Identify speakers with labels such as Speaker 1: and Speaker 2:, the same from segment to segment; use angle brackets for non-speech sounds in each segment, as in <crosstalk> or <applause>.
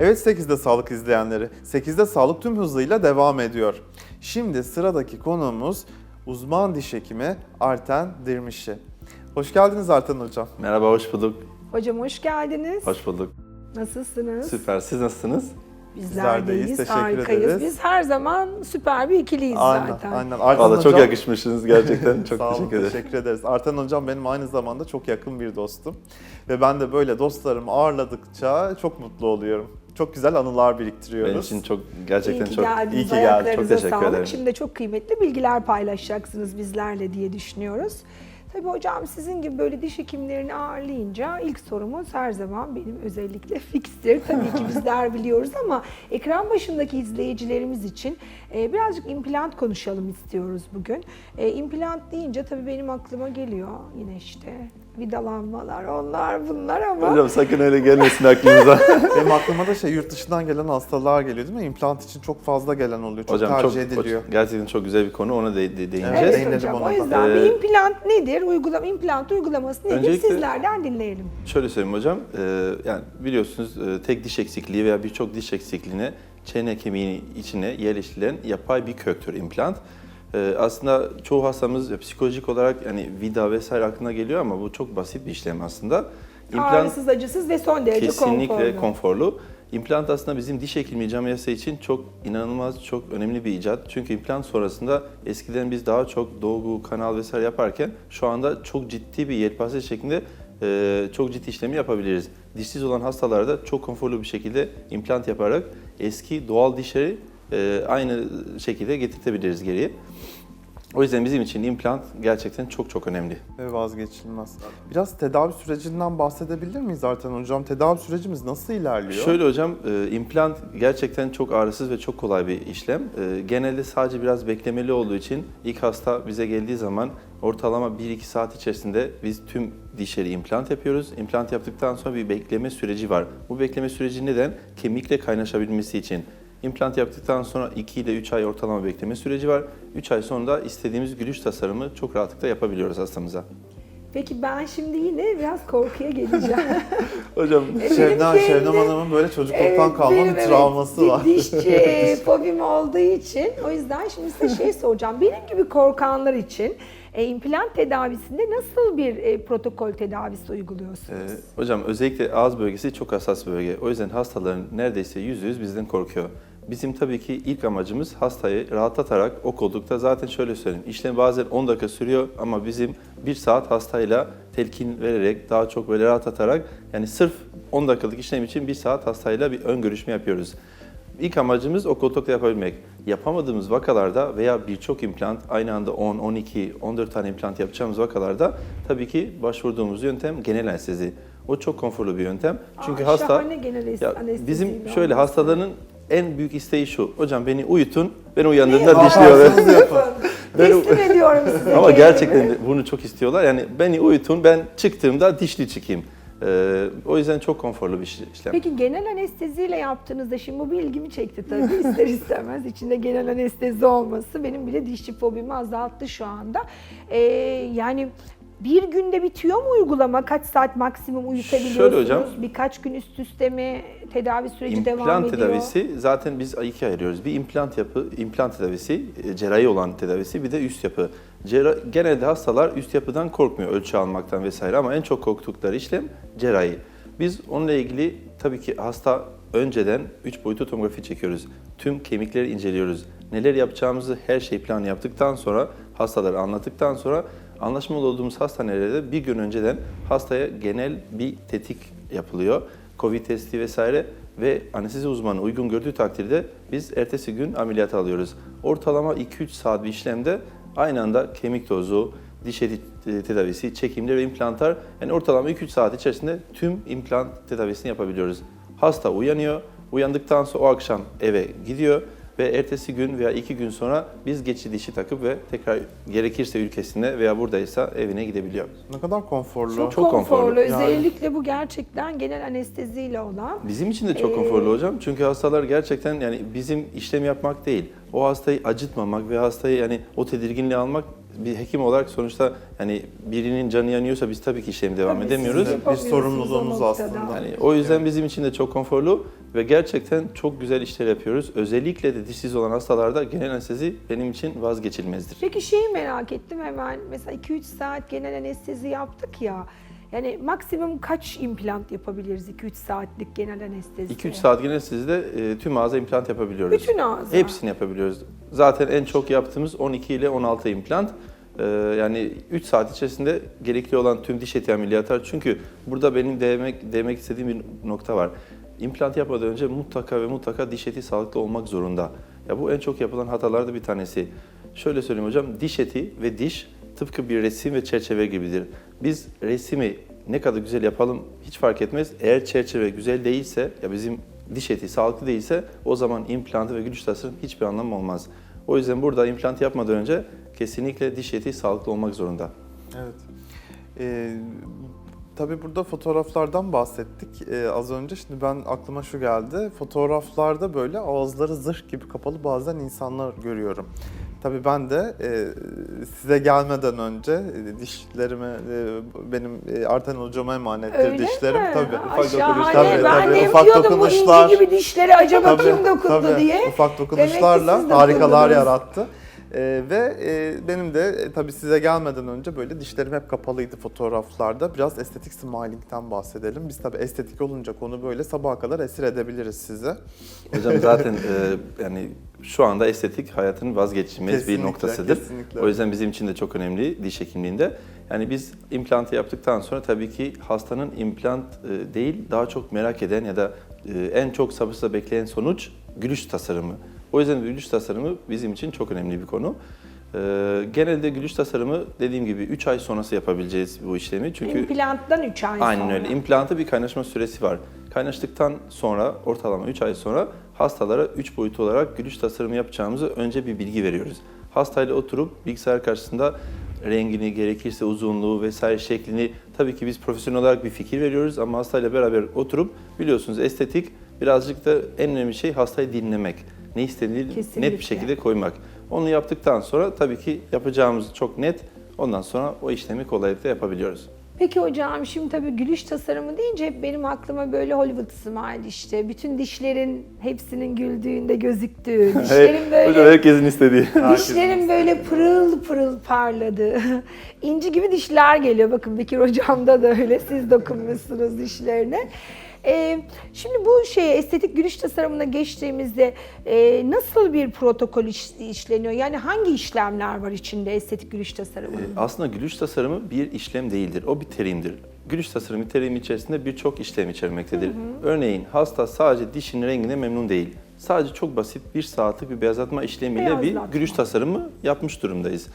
Speaker 1: Evet 8'de sağlık izleyenleri. 8'de sağlık tüm hızıyla devam ediyor. Şimdi sıradaki konuğumuz uzman diş hekimi Arten Dirmişi. Hoş geldiniz Arten Hocam.
Speaker 2: Merhaba, hoş bulduk.
Speaker 3: Hocam hoş geldiniz.
Speaker 2: Hoş bulduk.
Speaker 3: Nasılsınız?
Speaker 2: Süper. Siz nasılsınız?
Speaker 3: Bizler
Speaker 1: deyiz, teşekkür
Speaker 3: harikayız.
Speaker 1: ederiz.
Speaker 3: Biz her zaman süper bir ikiliyiz
Speaker 1: Aynen,
Speaker 3: zaten.
Speaker 1: aynen. Arten
Speaker 2: Valla çok
Speaker 1: Hocam-
Speaker 2: yakışmışsınız gerçekten. <laughs> Çok
Speaker 1: Sağ olun,
Speaker 2: teşekkür ederim.
Speaker 1: teşekkür ederiz. Arten Hocam benim aynı zamanda çok yakın bir dostum. Ve ben de böyle dostlarımı ağırladıkça çok mutlu oluyorum. Çok güzel anılar biriktiriyoruz.
Speaker 2: Benim için çok gerçekten
Speaker 3: İyi ki
Speaker 2: çok
Speaker 3: geldiniz.
Speaker 1: iyi ki geldin.
Speaker 2: Çok teşekkür
Speaker 3: sağlık.
Speaker 2: ederim.
Speaker 3: Şimdi de çok kıymetli bilgiler paylaşacaksınız bizlerle diye düşünüyoruz. Tabii hocam sizin gibi böyle diş hekimlerini ağırlayınca ilk sorumuz her zaman benim özellikle <laughs> fikstir. Tabii ki bizler biliyoruz ama ekran başındaki izleyicilerimiz için e, birazcık implant konuşalım istiyoruz bugün. E, implant deyince tabii benim aklıma geliyor yine işte vidalanmalar onlar bunlar ama
Speaker 2: Hocam sakın öyle gelmesin aklınıza. <laughs>
Speaker 1: Benim aklıma da şey yurt dışından gelen hastalar geliyor değil mi? İmplant için çok fazla gelen oluyor. Çok
Speaker 2: Hocam çok,
Speaker 1: tercih ediliyor.
Speaker 2: gerçekten çok güzel bir konu. Ona de, de, değineceğiz.
Speaker 1: Evet,
Speaker 3: Evet
Speaker 1: değinelim
Speaker 3: hocam
Speaker 1: ona
Speaker 3: o yüzden
Speaker 2: Ee,
Speaker 3: bir implant nedir? Uygulama, implant uygulaması nedir?
Speaker 2: Öncelikle-
Speaker 3: Sizlerden dinleyelim.
Speaker 2: Şöyle söyleyeyim hocam. e, yani biliyorsunuz e, tek diş eksikliği veya birçok diş eksikliğine çene kemiği içine yerleştirilen yapay bir köktür implant. E, aslında çoğu hastamız psikolojik olarak yani vida vesaire aklına geliyor ama bu çok basit bir işlem aslında.
Speaker 3: Ağrısız, acısız ve son derece
Speaker 2: Kesinlikle
Speaker 3: konforlu.
Speaker 2: konforlu. İmplant aslında bizim diş hekimliği camiası için çok inanılmaz, çok önemli bir icat. Çünkü implant sonrasında eskiden biz daha çok dolgu, kanal vesaire yaparken şu anda çok ciddi bir yelpaze şeklinde e, çok ciddi işlemi yapabiliriz. Dişsiz olan hastalarda çok konforlu bir şekilde implant yaparak eski doğal dişleri e, aynı şekilde getirtebiliriz geriye. O yüzden bizim için implant gerçekten çok çok önemli.
Speaker 1: Ve vazgeçilmez. Biraz tedavi sürecinden bahsedebilir miyiz Arten Hocam? Tedavi sürecimiz nasıl ilerliyor?
Speaker 2: Şöyle hocam, e, implant gerçekten çok ağrısız ve çok kolay bir işlem. E, genelde sadece biraz beklemeli olduğu için ilk hasta bize geldiği zaman ortalama 1-2 saat içerisinde biz tüm dişleri implant yapıyoruz. İmplant yaptıktan sonra bir bekleme süreci var. Bu bekleme süreci neden? Kemikle kaynaşabilmesi için. İmplant yaptıktan sonra 2 ile 3 ay ortalama bekleme süreci var. 3 ay sonra da istediğimiz gülüş tasarımı çok rahatlıkla yapabiliyoruz hastamıza.
Speaker 3: Peki ben şimdi yine biraz korkuya geleceğim. <laughs>
Speaker 2: Hocam
Speaker 3: Benim
Speaker 1: Şebnem,
Speaker 3: kendi-
Speaker 1: Şebnem Hanım'ın böyle çocukluktan
Speaker 3: Evet,
Speaker 1: kalma bir
Speaker 3: evet,
Speaker 1: travması
Speaker 3: di-
Speaker 1: var.
Speaker 3: Dişçi <laughs> fobim olduğu için o yüzden şimdi size şey soracağım. Benim gibi korkanlar için e, implant tedavisinde nasıl bir e, protokol tedavisi uyguluyorsunuz?
Speaker 2: Ee, hocam özellikle ağız bölgesi çok hassas bir bölge. O yüzden hastaların neredeyse yüzde yüz bizden korkuyor. Bizim tabii ki ilk amacımız hastayı rahatlatarak o koldukta zaten şöyle söyleyeyim. İşlem bazen 10 dakika sürüyor ama bizim 1 saat hastayla telkin vererek daha çok böyle rahatlatarak yani sırf 10 dakikalık işlem için 1 saat hastayla bir ön görüşme yapıyoruz. İlk amacımız o koltukta yapabilmek. Yapamadığımız vakalarda veya birçok implant aynı anda 10, 12, 14 tane implant yapacağımız vakalarda tabii ki başvurduğumuz yöntem genel anestezi. O çok konforlu bir yöntem. Çünkü
Speaker 3: Aa,
Speaker 2: hasta
Speaker 3: şahane genel
Speaker 2: ya bizim şöyle hastaların en büyük isteği şu. Hocam beni uyutun. Ben uyandığımda
Speaker 3: Ne
Speaker 2: dişliyor.
Speaker 3: yaparsanız yapın.
Speaker 2: Ben-
Speaker 3: Teslim ediyorum size.
Speaker 2: Ama gerçekten bunu çok istiyorlar. Yani beni uyutun ben çıktığımda dişli çıkayım. Ee, o yüzden çok konforlu bir iş- işlem.
Speaker 3: Peki genel anesteziyle yaptığınızda şimdi bu bir ilgimi çekti tabii <laughs> ister istemez içinde genel anestezi olması benim bile dişçi fobimi azalttı şu anda. Ee, yani bir günde bitiyor mu uygulama? Kaç saat maksimum uyutabiliyorsunuz?
Speaker 2: Şöyle hocam.
Speaker 3: Birkaç gün üst üste mi tedavi süreci devam
Speaker 2: İmplant
Speaker 3: ediyor?
Speaker 2: tedavisi zaten biz ikiye ayırıyoruz. Bir implant yapı, implant tedavisi, e, cerrahi olan tedavisi, bir de üst yapı. Cerra- genelde hastalar üst yapıdan korkmuyor ölçü almaktan vesaire ama en çok korktukları işlem cerrahi. Biz onunla ilgili tabii ki hasta önceden 3 boyutlu tomografi çekiyoruz. Tüm kemikleri inceliyoruz. Neler yapacağımızı her şey planı yaptıktan sonra hastalara anlattıktan sonra anlaşmalı olduğumuz hastanelerde bir gün önceden hastaya genel bir tetik yapılıyor. Covid testi vesaire ve anestezi uzmanı uygun gördüğü takdirde biz ertesi gün ameliyata alıyoruz. Ortalama 2-3 saat bir işlemde aynı anda kemik tozu, diş eti tedavisi, çekimler ve implantlar yani ortalama 2-3 saat içerisinde tüm implant tedavisini yapabiliyoruz. Hasta uyanıyor, uyandıktan sonra o akşam eve gidiyor ve ertesi gün veya iki gün sonra biz geçici dişi takıp ve tekrar gerekirse ülkesine veya buradaysa evine gidebiliyor.
Speaker 1: Ne kadar konforlu.
Speaker 3: Çok,
Speaker 2: Çok konforlu.
Speaker 3: konforlu.
Speaker 1: Yani.
Speaker 3: Özellikle bu gerçekten genel anesteziyle olan.
Speaker 2: Bizim için de çok
Speaker 3: Ee,
Speaker 2: konforlu hocam. Çünkü hastalar gerçekten yani bizim işlem yapmak değil. O hastayı acıtmamak ve hastayı yani o tedirginliği almak bir hekim olarak sonuçta yani birinin canı yanıyorsa biz tabii ki işlemi devam
Speaker 3: Tabii
Speaker 2: edemiyoruz.
Speaker 3: yapamıyorsunuz
Speaker 1: sorumluluğumuz aslında.
Speaker 2: Yani o yüzden bizim için de çok konforlu. Ve gerçekten çok güzel işler yapıyoruz. Özellikle de dişsiz olan hastalarda genel anestezi benim için vazgeçilmezdir.
Speaker 3: Peki şeyi merak ettim hemen. Mesela 2-3 saat genel anestezi yaptık ya. Yani maksimum kaç implant yapabiliriz 2-3 saatlik genel anestezi?
Speaker 2: 2-3 saat genel anestezide e, tüm ağza implant yapabiliyoruz.
Speaker 3: Bütün ağza.
Speaker 2: Hepsini yapabiliyoruz. Zaten en çok yaptığımız 12 ile 16 implant. Ee, yani 3 saat içerisinde gerekli olan tüm diş eti ameliyatlar. Çünkü burada benim demek, demek istediğim bir nokta var. İmplant yapmadan önce mutlaka ve mutlaka diş eti sağlıklı olmak zorunda. Ya bu en çok yapılan hatalarda bir tanesi. Şöyle söyleyeyim hocam, diş eti ve diş tıpkı bir resim ve çerçeve gibidir. Biz resmi ne kadar güzel yapalım hiç fark etmez. Eğer çerçeve güzel değilse, ya bizim diş eti sağlıklı değilse o zaman implantı ve gülüş tasarım hiçbir anlamı olmaz. O yüzden burada implant yapmadan önce kesinlikle diş eti sağlıklı olmak zorunda.
Speaker 1: Evet. Ee, tabii burada fotoğraflardan bahsettik ee, az önce. Şimdi ben aklıma şu geldi. Fotoğraflarda böyle ağızları zırh gibi kapalı bazen insanlar görüyorum. Tabii ben de e, size gelmeden önce e, dişlerimi e, benim e, Arten hocama emanettir
Speaker 3: Öyle
Speaker 1: dişlerim.
Speaker 3: mi?
Speaker 1: Tabii.
Speaker 2: Ufak
Speaker 3: şahane.
Speaker 2: dokunuşlar,
Speaker 1: tabii,
Speaker 3: ben
Speaker 1: tabii,
Speaker 3: de
Speaker 1: ufak
Speaker 3: yapıyordum bu
Speaker 1: dokunuşlar.
Speaker 3: inci gibi dişleri acaba kim dokundu
Speaker 1: tabii,
Speaker 3: diye.
Speaker 1: Ufak
Speaker 3: Demek ki
Speaker 1: dokunuşlarla
Speaker 3: siz
Speaker 1: harikalar
Speaker 3: dokundunuz.
Speaker 1: yarattı. Ee, ve e, benim de e, tabii size gelmeden önce böyle dişlerim hep kapalıydı fotoğraflarda. Biraz estetik smiling'ten bahsedelim. Biz tabii estetik olunca konu böyle sabaha kadar esir edebiliriz sizi.
Speaker 2: Hocam zaten e, yani şu anda estetik hayatın vazgeçilmez
Speaker 1: Kesinlikle,
Speaker 2: bir noktasıdır.
Speaker 1: kesinlikle.
Speaker 2: O yüzden bizim için de çok önemli diş hekimliğinde. Yani biz implantı yaptıktan sonra tabii ki hastanın implant e, değil daha çok merak eden ya da e, en çok sabırsızla bekleyen sonuç gülüş tasarımı. O yüzden gülüş tasarımı bizim için çok önemli bir konu. E, genelde gülüş tasarımı dediğim gibi 3 ay sonrası yapabileceğiz bu işlemi. Çünkü
Speaker 3: İmplanttan 3 ay
Speaker 2: Aynen
Speaker 3: sonra.
Speaker 2: öyle. İmplantı bir kaynaşma süresi var. Kaynaştıktan sonra ortalama 3 ay sonra hastalara 3 boyutlu olarak gülüş tasarımı yapacağımızı önce bir bilgi veriyoruz. Hastayla oturup bilgisayar karşısında rengini, gerekirse uzunluğu vesaire şeklini tabii ki biz profesyonel olarak bir fikir veriyoruz ama hastayla beraber oturup biliyorsunuz estetik birazcık da en önemli şey hastayı dinlemek. Ne istediğini
Speaker 3: Kesinlikle.
Speaker 2: net bir şekilde koymak. Onu yaptıktan sonra tabii ki yapacağımız çok net. Ondan sonra o işlemi kolaylıkla yapabiliyoruz.
Speaker 3: Peki hocam şimdi tabii gülüş tasarımı deyince hep benim aklıma böyle Hollywood smile işte. Bütün dişlerin hepsinin güldüğünde gözüktüğü, <laughs> dişlerin
Speaker 2: Hocam
Speaker 3: böyle
Speaker 2: herkesin istediği. <laughs>
Speaker 3: Dişlerin böyle pırıl pırıl parladığı, <laughs> inci gibi dişler geliyor. Bakın Bekir hocamda da öyle, siz dokunmuşsunuz dişlerine. Ee, şimdi bu şeye estetik gülüş tasarımına geçtiğimizde e, nasıl bir protokol iş- işleniyor? Yani hangi işlemler var içinde estetik gülüş tasarımının?
Speaker 2: Ee, Aslında gülüş tasarımı bir işlem değildir. O bir terimdir. Gülüş tasarımı terimi içerisinde birçok işlem içermektedir. Örneğin hasta sadece dişinin rengine memnun değil. Sadece çok basit bir saatlik bir beyazlatma işlemiyle bir
Speaker 3: Beyazlatma.
Speaker 2: gülüş tasarımı yapmış durumdayız.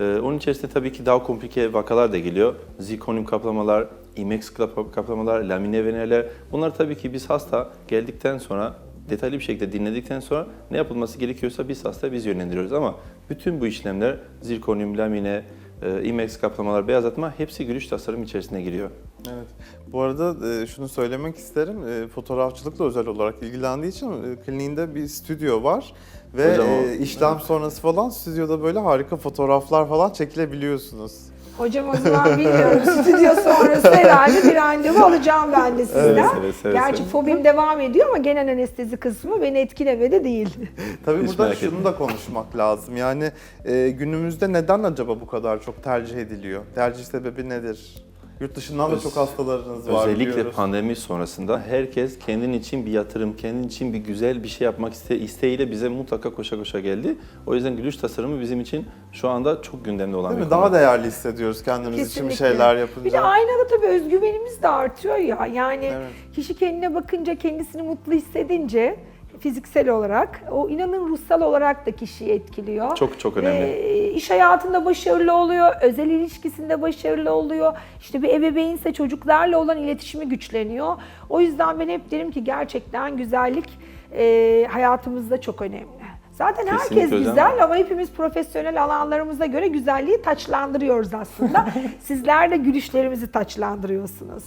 Speaker 2: Ee, onun içerisinde tabii ki daha komplike vakalar da geliyor. Zirkonyum kaplamalar, IMEX kap- kaplamalar, lamine veneler. Bunlar tabii ki biz hasta geldikten sonra detaylı bir şekilde dinledikten sonra ne yapılması gerekiyorsa biz hasta biz yönlendiriyoruz ama bütün bu işlemler zirkonyum, lamine, e, IMEX kaplamalar, beyazlatma hepsi gülüş tasarım içerisine giriyor.
Speaker 1: Evet. Bu arada e, şunu söylemek isterim. E, Fotoğrafçılıkla özel olarak ilgilendiği için kliniğinde bir stüdyo var. Ve
Speaker 2: Hocam
Speaker 1: işlem sonrası falan stüdyoda böyle harika fotoğraflar falan çekilebiliyorsunuz.
Speaker 3: Hocam o zaman bilmiyorum. <laughs> Stüdyo sonrası herhalde bir randevu alacağım ben de sizden.
Speaker 2: Evet, evet, evet,
Speaker 3: Gerçi
Speaker 2: evet.
Speaker 3: fobim devam ediyor ama genel anestezi kısmı beni etkilemedi değil. <laughs>
Speaker 1: Tabii
Speaker 2: Hiç
Speaker 1: burada şunu
Speaker 2: etmeyin.
Speaker 1: da konuşmak lazım. Yani e, günümüzde neden acaba bu kadar çok tercih ediliyor? Tercih sebebi nedir? Yurt dışından da
Speaker 2: Öz-
Speaker 1: çok hastalarınız var
Speaker 2: Özellikle
Speaker 1: biliyoruz.
Speaker 2: pandemi sonrasında herkes kendin için bir yatırım, kendin için bir güzel bir şey yapmak iste isteğiyle bize mutlaka koşa koşa geldi. O yüzden gülüş tasarımı bizim için şu anda çok gündemde olan
Speaker 1: Değil
Speaker 2: bir
Speaker 1: mi?
Speaker 2: konu.
Speaker 1: Daha değerli hissediyoruz kendimiz için bir şeyler yapınca.
Speaker 3: Bir de aynada tabii özgüvenimiz de artıyor ya. Yani
Speaker 1: Evet.
Speaker 3: kişi kendine bakınca, kendisini mutlu hissedince fiziksel olarak o inanın ruhsal olarak da kişiyi etkiliyor.
Speaker 2: Çok çok önemli.
Speaker 3: Ve iş hayatında başarılı oluyor, özel ilişkisinde başarılı oluyor. İşte bir ebeveynse çocuklarla olan iletişimi güçleniyor. O yüzden ben hep derim ki gerçekten güzellik e, hayatımızda çok önemli. Zaten herkes
Speaker 2: Kesinlikle hocam.
Speaker 3: güzel ama hepimiz profesyonel alanlarımıza göre güzelliği taçlandırıyoruz aslında. <laughs> Sizler de gülüşlerimizi taçlandırıyorsunuz.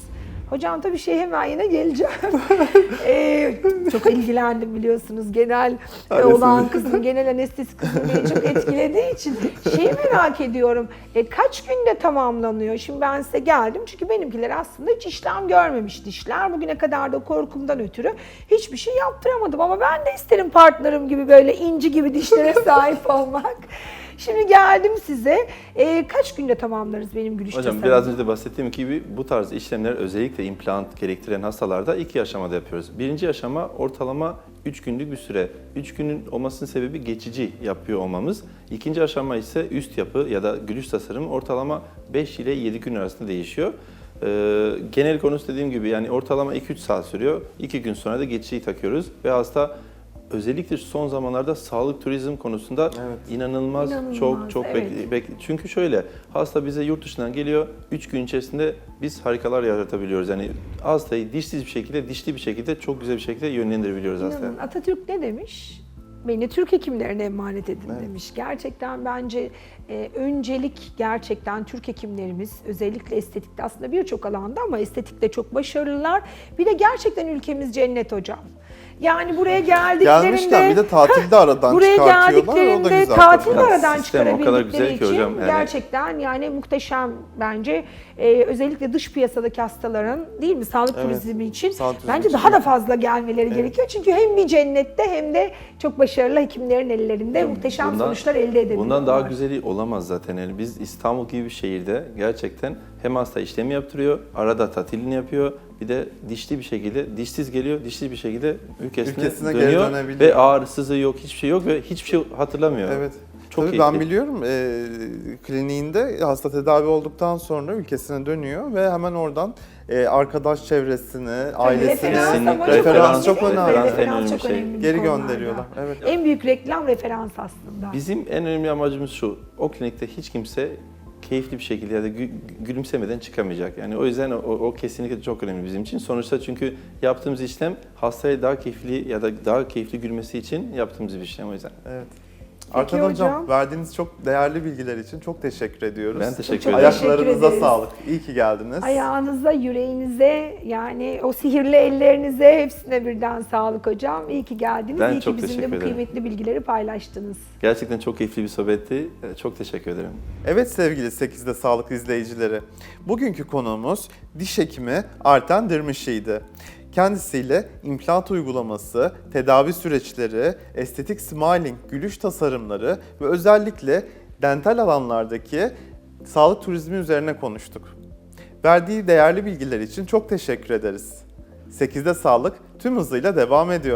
Speaker 3: Hocam tabii şey hemen yine geleceğim. <laughs> Ee, çok ilgilendim biliyorsunuz genel e, olan kısım, genel anestezi kısmı beni çok etkilediği için şeyi merak ediyorum. E, kaç günde tamamlanıyor? Şimdi ben size geldim çünkü benimkiler aslında hiç işlem görmemiş dişler. Bugüne kadar da korkumdan ötürü hiçbir şey yaptıramadım ama ben de isterim partnerim gibi böyle inci gibi dişlere sahip olmak. Şimdi geldim size. E, kaç günde tamamlarız benim gülüş
Speaker 2: Hocam
Speaker 3: tasarımı?
Speaker 2: biraz önce de bahsettiğim gibi bu tarz işlemler özellikle implant gerektiren hastalarda iki aşamada yapıyoruz. Birinci aşama ortalama 3 günlük bir süre. 3 günün olmasının sebebi geçici yapıyor olmamız. İkinci aşama ise üst yapı ya da gülüş tasarımı ortalama 5 ile 7 gün arasında değişiyor. Ee, genel konusu dediğim gibi yani ortalama 2-3 saat sürüyor. 2 gün sonra da geçici takıyoruz ve hasta özellikle son zamanlarda sağlık turizm konusunda
Speaker 1: Evet.
Speaker 2: inanılmaz,
Speaker 3: İnanılmaz,
Speaker 2: çok çok
Speaker 3: evet.
Speaker 2: bek- bek- çünkü şöyle hasta bize yurt dışından geliyor 3 gün içerisinde biz harikalar yaratabiliyoruz. Yani hastayı dişsiz bir şekilde, dişli bir şekilde çok güzel bir şekilde yönlendirebiliyoruz hastaya.
Speaker 3: Atatürk ne demiş? Beni Türk hekimlerine emanet edin
Speaker 1: Evet.
Speaker 3: demiş. Gerçekten bence e, öncelik gerçekten Türk hekimlerimiz özellikle estetikte aslında birçok alanda ama estetikte çok başarılılar. Bir de gerçekten ülkemiz cennet hocam. Yani buraya geldiklerinde
Speaker 1: Gelmişken bir de tatilde aradan
Speaker 3: buraya
Speaker 1: çıkartıyorlar. Da
Speaker 3: geldiklerinde
Speaker 1: güzel.
Speaker 3: tatil
Speaker 1: tabii.
Speaker 3: aradan
Speaker 2: Sistem o kadar
Speaker 3: çıkarabildikleri
Speaker 2: güzel ki
Speaker 3: için
Speaker 2: hocam, yani-
Speaker 3: gerçekten yani muhteşem bence. E, özellikle dış piyasadaki hastaların değil mi sağlık
Speaker 1: Evet.
Speaker 3: turizmi için
Speaker 1: Sağlık turizmi
Speaker 3: bence
Speaker 1: için
Speaker 3: daha da fazla gelmeleri gerekiyor. Çünkü hem bir cennette hem de çok başarılı hekimlerin ellerinde muhteşem
Speaker 2: Bundan-
Speaker 3: sonuçlar elde edebiliyorlar.
Speaker 2: Bundan daha güzeli olamaz zaten. Yani biz İstanbul gibi bir şehirde gerçekten hem hasta işlemi yaptırıyor, arada tatilini yapıyor. Bir de dişli bir şekilde, dişsiz geliyor, dişli bir şekilde ülkesine,
Speaker 1: Ülkesine
Speaker 2: dönüyor ve ağrısızı yok, hiçbir şey yok ve hiçbir şey hatırlamıyor.
Speaker 1: Evet.
Speaker 2: Çok
Speaker 1: Tabii
Speaker 2: keyifli.
Speaker 1: ben biliyorum e, kliniğinde hasta tedavi olduktan sonra ülkesine dönüyor ve hemen oradan e, arkadaş çevresini, ailesini
Speaker 3: referans
Speaker 2: Kesinlikle
Speaker 3: ama
Speaker 1: referans
Speaker 3: çok
Speaker 1: çok
Speaker 3: önemli.
Speaker 1: önemli.
Speaker 2: Referans en
Speaker 3: Referans
Speaker 2: önemli
Speaker 3: çok
Speaker 2: şey.
Speaker 3: önemli bu
Speaker 1: Geri
Speaker 3: konularda.
Speaker 1: gönderiyorlar. Evet.
Speaker 3: En büyük reklam referans aslında.
Speaker 2: Bizim en önemli amacımız şu, o klinikte hiç kimse keyifli bir şekilde ya da gü- gülümsemeden çıkamayacak. Yani o yüzden o, o kesinlikle çok önemli bizim için. Sonuçta çünkü yaptığımız işlem hastaya daha keyifli ya da daha keyifli gülmesi için yaptığımız bir işlem o yüzden.
Speaker 1: Evet. Arkan hocam,
Speaker 3: hocam.
Speaker 1: verdiğiniz çok değerli bilgiler için çok teşekkür ediyoruz.
Speaker 2: Ben teşekkür ederim.
Speaker 1: Ayaklarınıza sağlık. İyi ki geldiniz.
Speaker 3: Ayağınıza, yüreğinize yani o sihirli ellerinize hepsine birden sağlık hocam. İyi ki geldiniz.
Speaker 2: Ben
Speaker 3: İyi ki
Speaker 2: çok
Speaker 3: bizimle
Speaker 2: teşekkür
Speaker 3: bu kıymetli bilgileri paylaştınız.
Speaker 2: Gerçekten çok keyifli bir sohbetti. Çok teşekkür ederim.
Speaker 1: Evet sevgili 8'de sağlık izleyicileri. Bugünkü konuğumuz diş hekimi Arten Dırmışı'ydı. Kendisiyle implant uygulaması, tedavi süreçleri, estetik smiling, gülüş tasarımları ve özellikle dental alanlardaki sağlık turizmi üzerine konuştuk. Verdiği değerli bilgiler için çok teşekkür ederiz. 8'de sağlık tüm hızıyla devam ediyor.